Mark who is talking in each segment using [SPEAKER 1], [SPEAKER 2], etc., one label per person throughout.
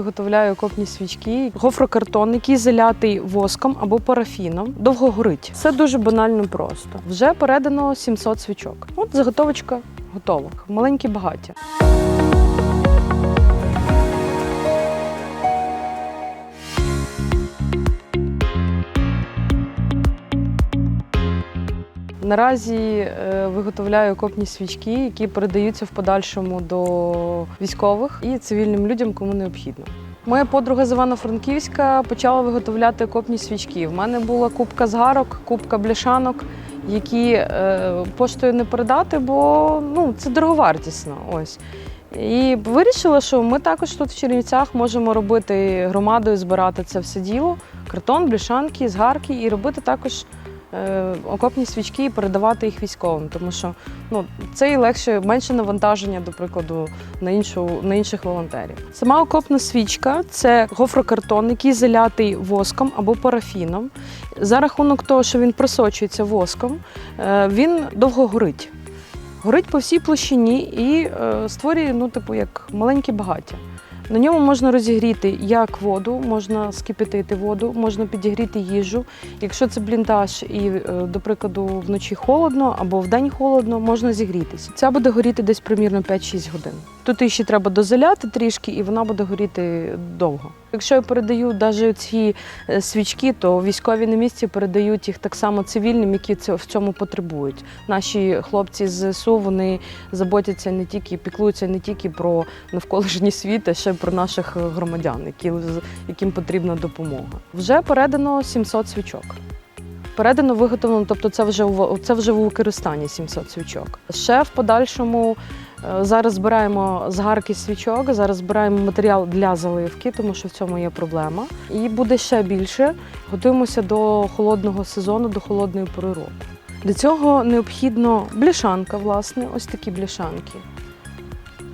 [SPEAKER 1] виготовляю окопні свічки. Гофрокартон, який залятий воском або парафіном, довго горить. Все дуже банально просто. Вже передано 700 свічок. От заготовочка готова. Маленькі багаття. Наразі е, виготовляю окопні свічки, які передаються в подальшому до військових і цивільним людям, кому необхідно. Моя подруга з Івано-Франківська почала виготовляти окопні свічки. В мене була кубка згарок, кубка бляшанок, які е, поштою не передати, бо ну, це дороговартісно. Ось. І вирішила, що ми також тут в Чернівцях можемо робити громадою, збирати це все діло, картон, бляшанки, згарки і робити також окопні свічки і передавати їх військовим, тому що ну, це і легше, менше навантаження, до прикладу, на, іншу, на інших волонтерів. Сама окопна свічка це гофрокартон, який залятий воском або парафіном. За рахунок того, що він просочується воском, е, він довго горить. Горить по всій площині і е, створює ну, типу, як маленьке багаття. На ньому можна розігріти як воду, можна скипятити воду, можна підігріти їжу. Якщо це бліндаж і, е, до прикладу, вночі холодно або вдень холодно, можна зігрітися. Ця буде горіти десь примірно 5-6 годин. Тут її ще треба дозаляти трішки, і вона буде горіти довго. Якщо я передаю навіть ці е, свічки, то військові на місці передають їх так само цивільним, які в цьому потребують. Наші хлопці з ЗСУ вони заботяться не тільки піклуються не тільки про навколишній світ, а ще про наших громадян, які, яким потрібна допомога. Вже передано 700 свічок. Передано виготовлено, тобто це вже це вже у використанні 700 свічок. Ще в подальшому зараз збираємо згарки свічок, зараз збираємо матеріал для заливки, тому що в цьому є проблема. І буде ще більше. Готуємося до холодного сезону, до холодної пори року. Для цього необхідно бляшанка, власне, ось такі бляшанки.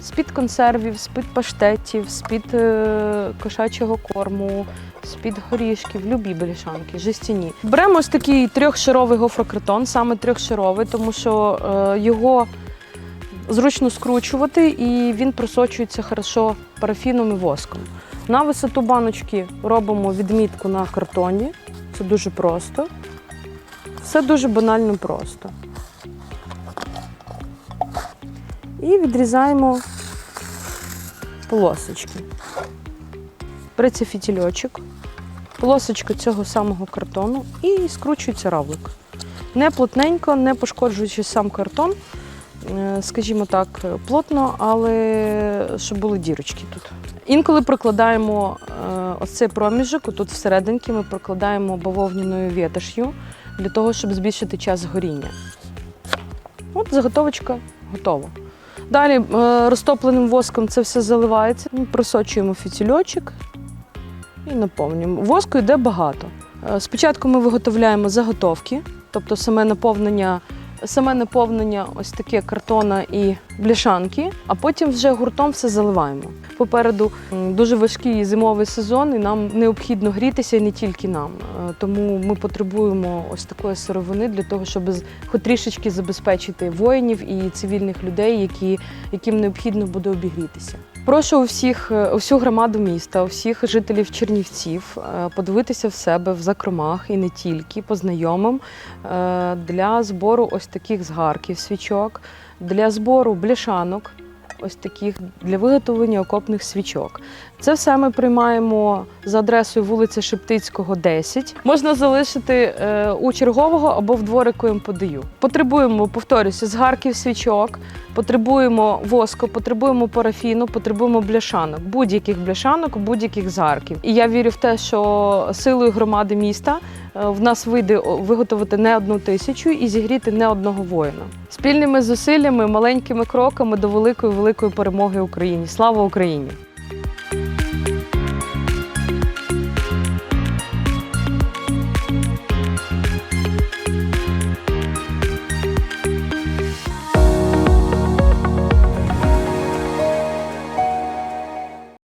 [SPEAKER 1] З-під консервів, з-під паштетів, з-під е, кошачого корму, з-під горішків, любі бляшанки, жестяні. Беремо ось такий трьохшаровий гофрокартон, саме трьохшаровий, тому що е, його зручно скручувати і він просочується хорошо парафіном і воском. На висоту баночки робимо відмітку на картоні. Це дуже просто. Все дуже банально просто. І відрізаємо полосочки. Береться фітільочок, полосочка цього самого картону і скручується равлик. Не плотненько, не пошкоджуючи сам картон, скажімо так, плотно, але щоб були дірочки тут. Інколи прокладаємо е, ось цей проміжок, тут всерединки ми прокладаємо бавовняною ветош'ю для того, щоб збільшити час горіння. От заготовочка готова. Далі е, розтопленим воском це все заливається. Просочуємо фітільочок і наповнюємо. Воску йде багато. Е, Спочатку ми виготовляємо заготовки, тобто саме наповнення, саме наповнення ось таке картона і бляшанки, а потім вже гуртом все заливаємо. Попереду дуже важкий зимовий сезон, і нам необхідно грітися і не тільки нам. Е, Тому ми потребуємо ось такої сировини для того, щоб хоч трішечки забезпечити воїнів і цивільних людей, які, яким необхідно буде обігрітися. Прошу усіх, е, усю громаду міста, усіх жителів Чернівців е, подивитися в себе в закромах і не тільки по знайомим е, для збору ось таких згарків свічок, для збору бляшанок. Ось таких для виготовлення окопних свічок. Це все ми приймаємо за адресою вулиця Шептицького, 10. Можна залишити е, у чергового або в дворику їм подаю. Потребуємо, повторюся, згарків свічок, потребуємо воску, потребуємо парафіну, потребуємо бляшанок, будь-яких бляшанок, будь-яких згарків. І я вірю в те, що силою громади міста в нас вийде виготовити не одну тисячу і зігріти не одного воїна. Спільними зусиллями, маленькими кроками до великої великої перемоги Україні. Слава Україні!